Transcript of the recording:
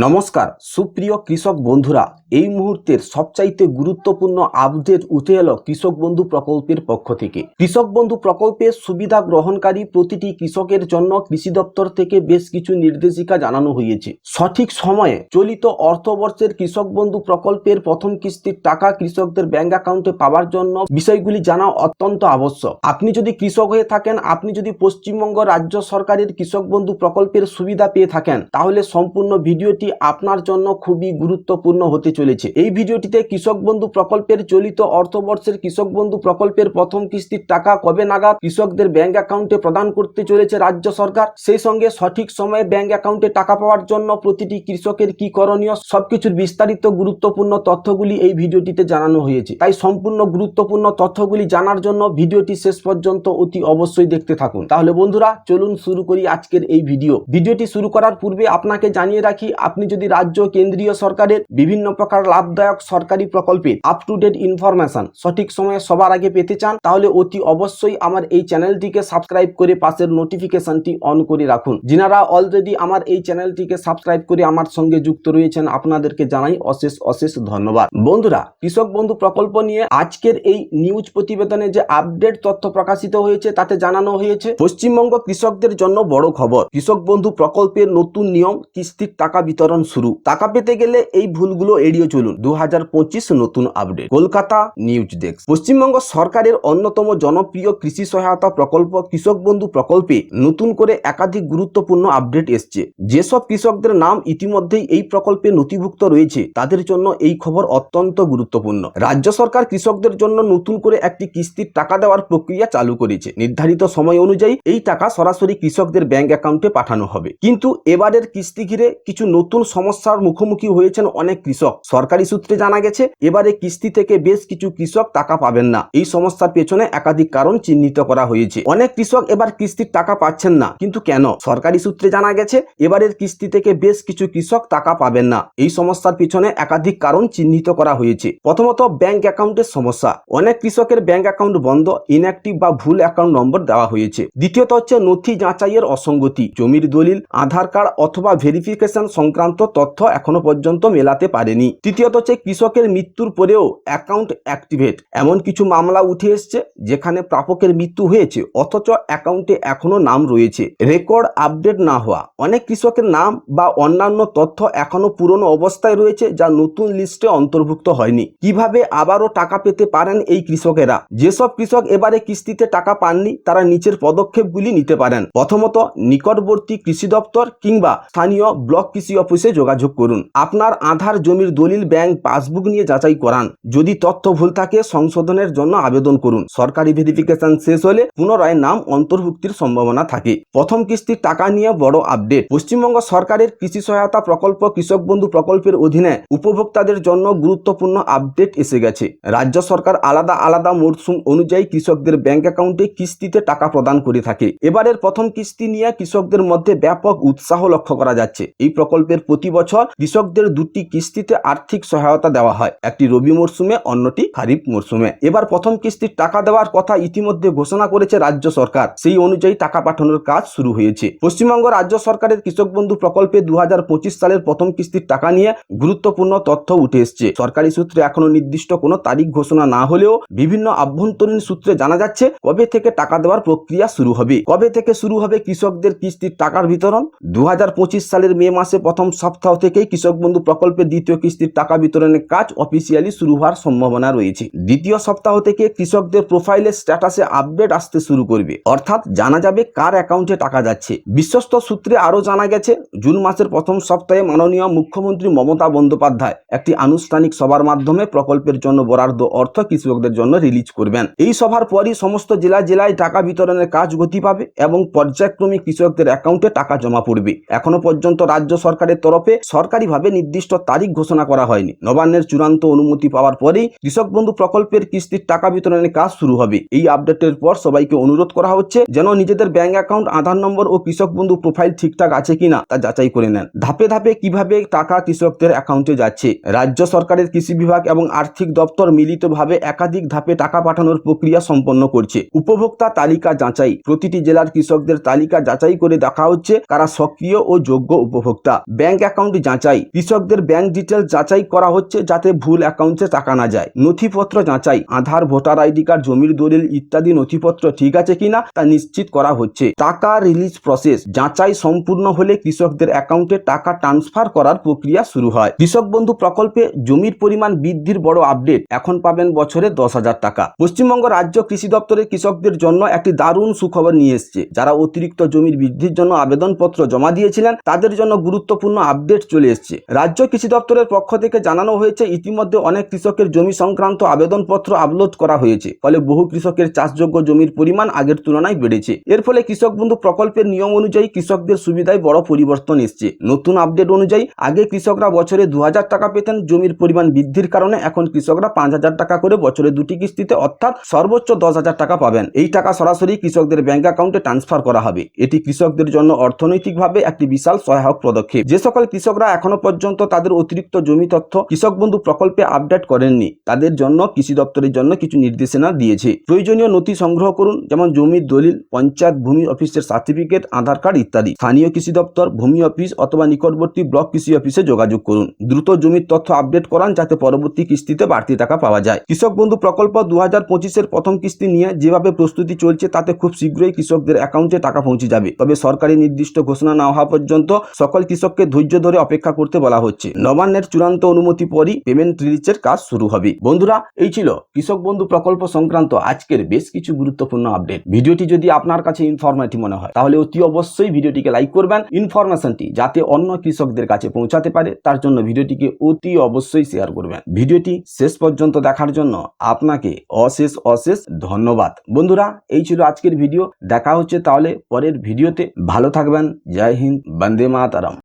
নমস্কার, সুপ্রিয় কৃষক বন্ধুরা, এই মুহূর্তের সবচাইতে গুরুত্বপূর্ণ আপডেট উঠে এলো কৃষক বন্ধু প্রকল্পের পক্ষ থেকে। কৃষক বন্ধু প্রকল্পের সুবিধা গ্রহণকারী প্রতিটি কৃষকের জন্য কৃষি দপ্তর থেকে বেশ কিছু নির্দেশিকা জানানো হয়েছে। সঠিক সময়ে চলিত অর্থবর্ষের কৃষক বন্ধু প্রকল্পের প্রথম কিস্তির টাকা কৃষকদের ব্যাংক অ্যাকাউন্টে পাওয়ার জন্য বিষয়গুলি জানা অত্যন্ত আবশ্যক। আপনি যদি কৃষক হয়ে থাকেন, আপনি যদি পশ্চিমবঙ্গ রাজ্য সরকারের কৃষক বন্ধু প্রকল্পের সুবিধা পেয়ে থাকেন, তাহলে সম্পূর্ণ ভিডিওটি আপনার জন্য খুবই গুরুত্বপূর্ণ হতে চলেছে। এই ভিডিওটিতে কৃষক বন্ধু প্রকল্পের চলিত অর্থবর্ষের কৃষক বন্ধু প্রকল্পের প্রথম কিস্তির টাকা কবে নাগাদ কৃষকদের ব্যাংক অ্যাকাউন্টে প্রদান করতে চলেছে রাজ্য সরকার? সেই সঙ্গে সঠিক সময়ে ব্যাংক অ্যাকাউন্টে টাকা পাওয়ার জন্য প্রতিটি কৃষকের কি করণীয়? সবকিছুর বিস্তারিত গুরুত্বপূর্ণ তথ্যগুলি এই ভিডিওটিতে জানানো হয়েছে। তাই সম্পূর্ণ গুরুত্বপূর্ণ তথ্যগুলি জানার জন্য ভিডিওটি শেষ পর্যন্ত অতি অবশ্যই দেখতে থাকুন। তাহলে বন্ধুরা, চলুন শুরু করি আজকের এই ভিডিও। ভিডিওটি শুরু করার পূর্বে আপনাকে জানিয়ে রাখি আপনি যদি রাজ্য, কেন্দ্রীয় সরকারের বিভিন্ন প্রকার লাভদায়ক সরকারি প্রকল্পের আপ টু ডেট ইনফরমেশন সঠিক সময়ে সবার আগে পেতে চান, তাহলে অতি অবশ্যই আমার এই চ্যানেলটিকে সাবস্ক্রাইব করে পাশের নোটিফিকেশনটি অন করে রাখুন। যিনারা অলরেডি আমার এই চ্যানেলটিকে সাবস্ক্রাইব করে আমার সঙ্গে যুক্ত রয়েছেন, আপনাদেরকে জানাই অশেষ অশেষ ধন্যবাদ। বন্ধুরা, কৃষক বন্ধু প্রকল্প নিয়ে আজকের এই নিউজ প্রতিবেদনে যে আপডেট তথ্য প্রকাশিত হয়েছে, তাতে জানানো হয়েছে, পশ্চিমবঙ্গ কৃষকদের জন্য বড় খবর। কৃষক বন্ধু প্রকল্পের নতুন নিয়ম, কিস্তির টাকা বিতরণ শুরু। টাকা পেতে গেলে এই ভুলগুলো এড়িয়ে চলুন। দু হাজার পঁচিশ নতুন update. Kolkata news desk. Paschimbanga সরকারের অন্যতম জনপ্রিয় কৃষি সহায়তা প্রকল্প কৃষক বন্ধু প্রকল্পে নতুন করে একাধিক গুরুত্বপূর্ণ আপডেট এসছে। যেসব কৃষকদের নাম ইতিমধ্যেই এই প্রকল্পে নথিভুক্ত রয়েছে, তাদের জন্য এই খবর অত্যন্ত গুরুত্বপূর্ণ। রাজ্য সরকার কৃষকদের জন্য নতুন করে একটি কিস্তির টাকা দেওয়ার প্রক্রিয়া চালু করেছে। নির্ধারিত সময় অনুযায়ী এই টাকা সরাসরি কৃষকদের ব্যাংক অ্যাকাউন্টে পাঠানো হবে। কিন্তু এবারের কিস্তি ঘিরে কিছু নতুন সমস্যার মুখোমুখি হয়েছেন অনেক কৃষক। সরকারি সূত্রে জানা গেছে, এবারে কিস্তি থেকে বেশ কিছু কৃষক টাকা পাবেন না। এই সমস্যার পেছনে একাধিক কারণ চিহ্নিত করা হয়েছে। অনেক কৃষক এবার কিস্তির টাকা পাচ্ছেন না। কিন্তু কেন? সরকারি সূত্রে জানা গেছে, এবারের কিস্তি থেকে বেশ কিছু কৃষক টাকা পাবেন না। এই সমস্যার পিছনে একাধিক কারণ চিহ্নিত করা হয়েছে। প্রথমত, ব্যাংক অ্যাকাউন্টের সমস্যা। অনেক কৃষকের ব্যাংক অ্যাকাউন্ট বন্ধ ইনঅ্যাক্টিভ বা ভুল অ্যাকাউন্ট নম্বর দেওয়া হয়েছে। দ্বিতীয়ত হচ্ছে নথি যাচাইয়ের অসঙ্গতি। জমির দলিল, আধার কার্ড অথবা ভেরিফিকেশন সংক্রান্ত তথ্য এখনও পর্যন্ত মেলাতে পারেনি। তৃতীয়ত হচ্ছে কৃষকের মৃত্যুর পরেও অ্যাকাউন্ট অ্যাক্টিভেট। এমন কিছু মামলা উঠে এসছে যেখানে প্রাপকের মৃত্যু হয়েছে, অথচ অ্যাকাউন্টে এখনও নাম রয়েছে। রেকর্ড আপডেট না হওয়া, অনেক কৃষকের নাম বা অন্যান্য তথ্য এখনও পুরনো অবস্থায় রয়েছে যা নতুন লিস্টে অন্তর্ভুক্ত হয়নি। কীভাবে আবারও টাকা পেতে পারেন এই কৃষকেরা? যেসব কৃষক এবারে কিস্তিতে টাকা পাননি, তারা নিচের পদক্ষেপগুলি নিতে পারেন। প্রথমত, নিকটবর্তী কৃষি দপ্তর কিংবা স্থানীয় ব্লক কৃষি অফিসে যোগাযোগ করুন। আপনার আধার, জমির দলিল, ব্যাংক পাসবুক নিয়ে যাচাই করান। যদি তথ্য ভুল থাকে, সংশোধনের জন্য আবেদন করুন। সরকারি ভেরিফিকেশন শেষ হলে পুনরায় নাম অন্তর্ভুক্তির সম্ভাবনা থাকে। প্রথম কিস্তির টাকা নিয়ে বড় আপডেট। পশ্চিমবঙ্গ সরকারের কৃষি সহায়তা প্রকল্প কৃষক বন্ধু প্রকল্পের অধীনে উপভোক্তাদের জন্য গুরুত্বপূর্ণ আপডেট এসে গেছে। রাজ্য সরকার আলাদা আলাদা মরশুম অনুযায়ী কৃষকদের ব্যাংক অ্যাকাউন্টে কিস্তিতে টাকা প্রদান করে থাকে। এবারের প্রথম কিস্তি নিয়ে কৃষকদের মধ্যে ব্যাপক উৎসাহ লক্ষ্য করা যাচ্ছে। এই প্রকল্পের প্রতি বছর কৃষকদের দুটি কিস্তিতে আর্থিক সহায়তা দেওয়া হয়। একটি রবি মরশুমে অন্যটি খারিফ মরশুমে এবার প্রথম কিস্তির টাকা দেওয়ার কথা ইতিমধ্যে ঘোষণা করেছে রাজ্য সরকার। সেই অনুযায়ী টাকা পাঠানোর কাজ শুরু হয়েছে। পশ্চিমবঙ্গ রাজ্য সরকারের কৃষক বন্ধু প্রকল্পে দুহাজার পঁচিশ সালের প্রথম কিস্তির টাকা নিয়ে গুরুত্বপূর্ণ তথ্য উঠে এসছে। সরকারি সূত্রে এখনও নির্দিষ্ট কোনো তারিখ ঘোষণা না হলেও বিভিন্ন আভ্যন্তরীণ সূত্রে জানা যাচ্ছে কবে থেকে টাকা দেওয়ার প্রক্রিয়া শুরু হবে। কবে থেকে শুরু হবে কৃষকদের কিস্তির টাকার বিতরণ? দু হাজার পঁচিশ সালের মে মাসে প্রথম সপ্তাহ থেকেই কৃষক বন্ধু প্রকল্পের দ্বিতীয় কিস্তির টাকা বিতরণের কাজ অফিসিয়ালি শুরু হওয়ার সম্ভাবনা রয়েছে। দ্বিতীয় সপ্তাহ থেকে কৃষকদের প্রোফাইলের স্ট্যাটাসে আপডেট আসতে শুরু করবে। অর্থাৎ জানা যাবে কার অ্যাকাউন্টে টাকা যাচ্ছে। বিশ্বস্ত সূত্রে আরও জানা গেছে, জুন মাসের প্রথম সপ্তাহে মাননীয় মুখ্যমন্ত্রী মমতা বন্দ্যোপাধ্যায় একটি আনুষ্ঠানিক সভার মাধ্যমে প্রকল্পের জন্য বরাদ্দ অর্থ কৃষকদের জন্য রিলিজ করবেন। এই সভার পরই সমস্ত জেলা জেলায় টাকা বিতরণের কাজ গতি পাবে এবং পর্যায়ক্রমে কৃষকদের অ্যাকাউন্টে টাকা জমা পড়বে। এখনও পর্যন্ত রাজ্য সরকারের তরফে সরকারিভাবে নির্দিষ্ট তারিখ ঘোষণা করা হয়নি। নবান্নের চূড়ান্ত অনুমতি পাওয়ার পরেই কৃষক বন্ধু প্রকল্পের কিস্তির টাকা বিতরণের কাজ শুরু হবে। এই আপডেটের পর সবাইকে অনুরোধ করা হচ্ছে যেন নিজেদের ব্যাংক অ্যাকাউন্ট, আধার নম্বর ও কৃষক বন্ধু প্রোফাইল ঠিকঠাক আছে কিনা তা যাচাই করে নেন। ধাপে ধাপে কীভাবে টাকা কৃষকদের অ্যাকাউন্টে যাচ্ছে? রাজ্য সরকারের কৃষি বিভাগ এবং আর্থিক দপ্তর মিলিতভাবে একাধিক ধাপে টাকা পাঠানোর প্রক্রিয়া সম্পন্ন করছে। উপভোক্তা তালিকা যাচাই। প্রতিটি জেলার কৃষকদের তালিকা যাচাই করে দেখা হচ্ছে কারা সক্রিয় ও যোগ্য উপভোক্তা। ব্যাংক অ্যাকাউন্ট যাচাই। কৃষকদের ব্যাংক ডিটেলস যাচাই করা হচ্ছে যাতে ভুল অ্যাকাউন্টে টাকা না যায়। নথিপত্র যাচাই, আধার, ভোটার আইডি কার্ড, জমির দলিল ইত্যাদি নথিপত্র ঠিক আছে কিনা তা নিশ্চিত করা হচ্ছে। টাকা রিলিজ প্রসেস, যাচাই সম্পূর্ণ হলে কৃষকদের অ্যাকাউন্টে টাকা ট্রান্সফার করার প্রক্রিয়া শুরু হয়। কৃষক বন্ধু প্রকল্পে জমির পরিমাণ বৃদ্ধির বড় আপডেট, এখন পাবেন বছরে দশ হাজার টাকা। পশ্চিমবঙ্গ রাজ্য কৃষি দপ্তরের কৃষকদের জন্য একটি দারুণ সুখবর নিয়ে এসছে। যারা অতিরিক্ত জমির বৃদ্ধির জন্য আবেদনপত্র জমা দিয়েছিলেন, তাদের জন্য গুরুত্বপূর্ণ আপডেট চলে এসছে। রাজ্য কৃষি দপ্তরের পক্ষ থেকে জানানো হয়েছে, ইতিমধ্যে অনেক কৃষকের জমি সংক্রান্ত আবেদনপত্র আপলোড করা হয়েছে। ফলে বহু কৃষকের চাষযোগ্য জমির পরিমাণ আগের তুলনায় বেড়েছে। এর ফলে কৃষক বন্ধু প্রকল্পের নিয়ম অনুযায়ী কৃষকদের সুবিধায় বড় পরিবর্তন এসছে। নতুন আপডেট অনুযায়ী, আগে কৃষকরা বছরে দু হাজার টাকা পেতেন, জমির পরিমাণ বৃদ্ধির কারণে এখন কৃষকরা পাঁচ হাজার টাকা করে বছরে দুটি কিস্তিতে অর্থাৎ সর্বোচ্চ দশ হাজার টাকা পাবেন। এই টাকা সরাসরি কৃষকদের ব্যাংক অ্যাকাউন্টে ট্রান্সফার করা হবে। এটি কৃষকদের জন্য অর্থনৈতিকভাবে একটি বিশাল সহায়ক পদক্ষেপ। যে সকল কৃষকরা এখনও পর্যন্ত তাদের অতিরিক্ত জমি তথ্য কৃষক বন্ধু প্রকল্পে আপডেট করেননি, তাদের জন্য কৃষি দপ্তরের জন্য কিছু নির্দেশনা দিয়েছে। প্রয়োজনীয় নথি সংগ্রহ করুন, যেমন জমির দলিল, পঞ্চায়েত ভূমি অফিসের সার্টিফিকেট আধার কার্ড ইত্যাদি। স্থানীয় কৃষি দপ্তর, ভূমি অফিস অথবা নিকটবর্তী ব্লক কৃষি অফিসে যোগাযোগ করুন। দ্রুত জমির তথ্য আপডেট করান, যাতে পরবর্তী কিস্তিতে বাড়তি টাকা পাওয়া যায়। কৃষক বন্ধু প্রকল্প দু হাজার পঁচিশের প্রথম কিস্তি নিয়ে যেভাবে প্রস্তুতি চলছে, তাতে খুব শীঘ্রই কৃষকদের অ্যাকাউন্টে টাকা পৌঁছে যাবে। তবে সরকারি নির্দিষ্ট ঘোষণা না হওয়া পর্যন্ত সকল কৃষককে ধৈর্য ধরে অপেক্ষা করতে বলা হচ্ছে। নবান্নের চূড়ান্ত অনুমতি পরই পেমেন্ট রিলিজের কাজ শুরু হবে। বন্ধুরা, এই ছিল কৃষক বন্ধু প্রকল্প সংক্রান্ত আজকের বেশ কিছু গুরুত্বপূর্ণ আপডেট ভিডিওটি যদি আপনার কাছে ইনফরমেটিভ মনে হয়, তাহলে অতি অবশ্যই ভিডিওটিকে লাইক করবেন। ইনফরমেশনটি যাতে অন্য কৃষকদের কাছে পৌঁছাতে পারে, তার জন্য ভিডিওটিকে অতি অবশ্যই শেয়ার করবেন। ভিডিওটি শেষ পর্যন্ত দেখার জন্য আপনাকে অশেষ অশেষ ধন্যবাদ। বন্ধুরা, এই ছিল আজকের ভিডিও দেখা হচ্ছে তাহলে পরের ভিডিওতে ভালো থাকবেন। জয় হিন্দ, বন্দে মাতারাম।